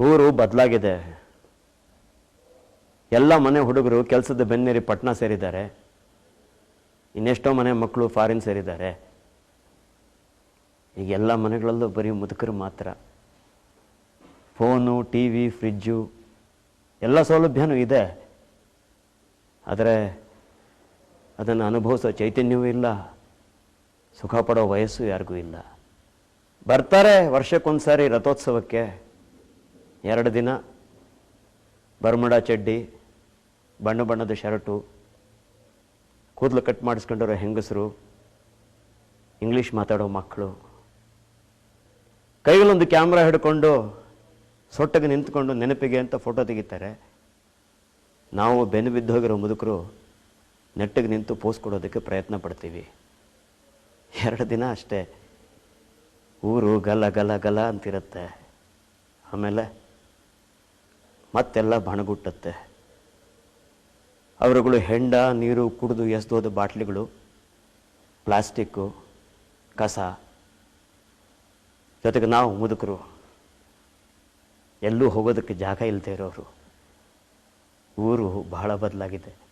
ಊರು ಬದಲಾಗಿದೆ. ಎಲ್ಲ ಮನೆ ಹುಡುಗರು ಕೆಲಸದ ಬೆನ್ನೇರಿ ಪಟ್ನಾ ಸೇರಿದ್ದಾರೆ. ಇನ್ನೆಷ್ಟೋ ಮನೆ ಮಕ್ಕಳು ಫಾರಿನ್ ಸೇರಿದ್ದಾರೆ. ಈಗ ಎಲ್ಲ ಮನೆಗಳಲ್ಲೂ ಬರೀ ಮುದುಕರು ಮಾತ್ರ. ಫೋನು ಟಿ ವಿ ಫ್ರಿಜ್ಜು, ಎಲ್ಲ ಸೌಲಭ್ಯನೂ ಇದೆ. ಆದರೆ ಅದನ್ನು ಅನುಭವಿಸೋ ಚೈತನ್ಯವೂ ಇಲ್ಲ. ಸುಖ ಪಡೋ ವಯಸ್ಸು ಯಾರಿಗೂ ಇಲ್ಲ. ಬರ್ತಾರೆ ವರ್ಷಕ್ಕೊಂದ್ಸಾರಿ ರಥೋತ್ಸವಕ್ಕೆ. ಎರಡು ದಿನ, ಬರ್ಮುಡ ಚಡ್ಡಿ, ಬಣ್ಣ ಬಣ್ಣದ ಶರ್ಟು, ಕೂದಲು ಕಟ್ ಮಾಡಿಸ್ಕೊಂಡಿರೋ ಹೆಂಗಸರು, ಇಂಗ್ಲೀಷ್ ಮಾತಾಡೋ ಮಕ್ಕಳು. ಕೈಗಳೊಂದು ಕ್ಯಾಮ್ರಾ ಹಿಡ್ಕೊಂಡು ಸೊಟ್ಟಗೆ ನಿಂತ್ಕೊಂಡು ನೆನಪಿಗೆ ಅಂತ ಫೋಟೋ ತೆಗಿತಾರೆ. ನಾವು ಬೆನ್ನು ಬಿದ್ದೋಗಿರೋ ಮುದುಕರು ನೆಟ್ಟಿಗೆ ನಿಂತು ಪೋಸ್ ಕೊಡೋದಕ್ಕೆ ಪ್ರಯತ್ನ ಪಡ್ತೀವಿ. ಎರಡು ದಿನ ಅಷ್ಟೇ. ಊರು ಗಲ ಗಲ ಗಲ ಅಂತಿರುತ್ತೆ. ಆಮೇಲೆ ಮತ್ತೆಲ್ಲ ಬಣಗುಟ್ಟತ್ತೆ. ಅವರುಗಳು ಹೆಂಡ, ನೀರು ಕುಡಿದು ಎಸ್ದೋದ ಬಾಟ್ಲಿಗಳು, ಪ್ಲಾಸ್ಟಿಕ್ಕು, ಕಸ. ಜೊತೆಗೆ ನಾವು ಮುದುಕರು, ಎಲ್ಲೂ ಹೋಗೋದಕ್ಕೆ ಜಾಗ ಇಲ್ಲದೆ ಇರೋರು. ಊರು ಬಹಳ ಬದಲಾಗಿದೆ.